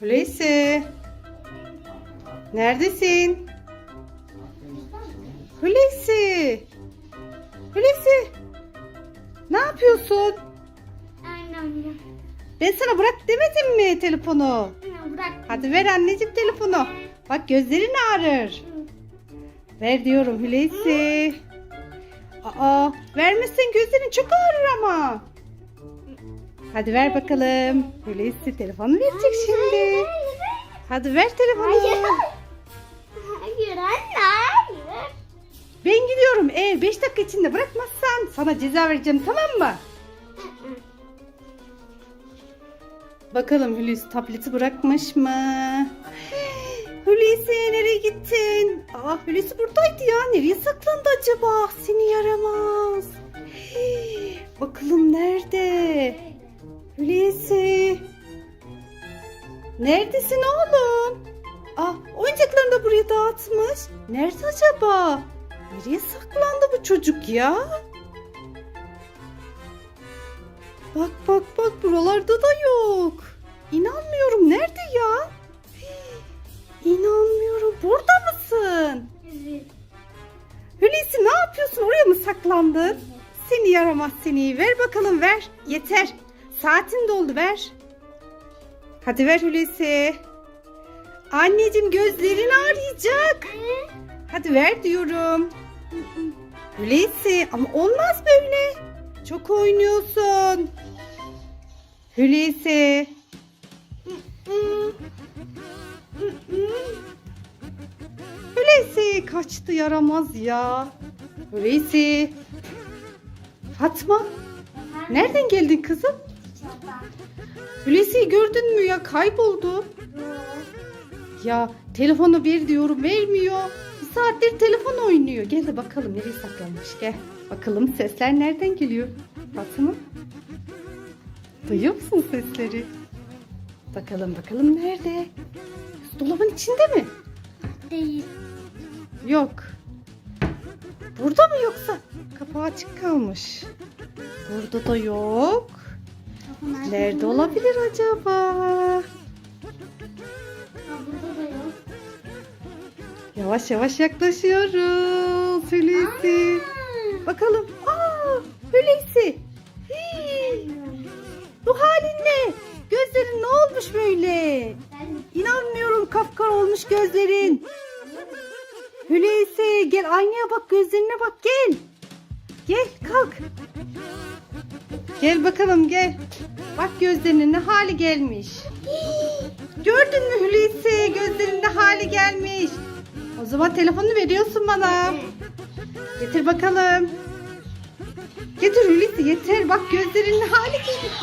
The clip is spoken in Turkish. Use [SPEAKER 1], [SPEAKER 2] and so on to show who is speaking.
[SPEAKER 1] Hulusi. Neredesin? Hulusi. Hulusi. Ne yapıyorsun? Ben sana bırak demedim mi telefonu?
[SPEAKER 2] Bırak.
[SPEAKER 1] Hadi ver anneciğim telefonu. Bak gözlerin ağrır. Ver diyorum Hulusi. Aa, vermezsen gözlerin çok ağrır ama. Hadi ver bakalım. Hulusi telefonu verecek şimdi. Hadi ver telefonu.
[SPEAKER 2] Hayır. Hayır anne hayır.
[SPEAKER 1] Ben gidiyorum. Eğer 5 dakika içinde bırakmazsan sana ceza vereceğim tamam mı? Bakalım Hulusi tableti bırakmış mı? Hulusi nereye gittin? Aa Hulusi buradaydı ya. Nereye saklandı acaba? Seni yaramaz. Bakalım nerede? Hulusi. Neredesin oğlum? Aa oyuncaklarını da buraya dağıtmış. Nerede acaba? Nereye saklandı bu çocuk ya? Bak bak bak buralarda da yok. İnanmıyorum nerede ya? Hii, İnanmıyorum burada mısın?
[SPEAKER 2] Evet.
[SPEAKER 1] Hulusi ne yapıyorsun oraya mı saklandın? Seni yaramaz seni ver bakalım ver yeter. Saatin doldu ver. Hadi ver Hulusi. Anneciğim gözlerin ağrıyacak. Hadi ver diyorum. Hulusi ama olmaz böyle. Çok oynuyorsun. Hulusi. Hulusi kaçtı yaramaz ya. Hulusi. Fatma nereden geldin kızım? Hulusi'yi gördün mü ya kayboldu. Ya telefonu bir diyorum vermiyor. Bir saattir telefon oynuyor. Gel de bakalım nereye saklanmış gel. Bakalım sesler nereden geliyor? Fatma. Duyuyor musun sesleri? Bakalım bakalım nerede? Dolabın içinde mi?
[SPEAKER 2] Değil.
[SPEAKER 1] Yok. Burada mı yoksa? Kapağı açık kalmış. Burada da yok. Nerede olabilir acaba?
[SPEAKER 2] Ha.
[SPEAKER 1] Yavaş yavaş yaklaşıyoruz Hulusi. Bakalım. Aa, Hulusi. Bu halin ne? Gözlerin ne olmuş böyle? İnanmıyorum kapkara olmuş gözlerin. Hulusi gel aynaya bak gözlerine bak gel. Gel kalk. Gel bakalım gel. Bak gözlerinin ne hali gelmiş. Gördün mü Hulusi gözlerinin ne hali gelmiş. O zaman telefonunu veriyorsun bana. Getir bakalım. Getir Hulusi yeter bak gözlerinin hali gelmiş.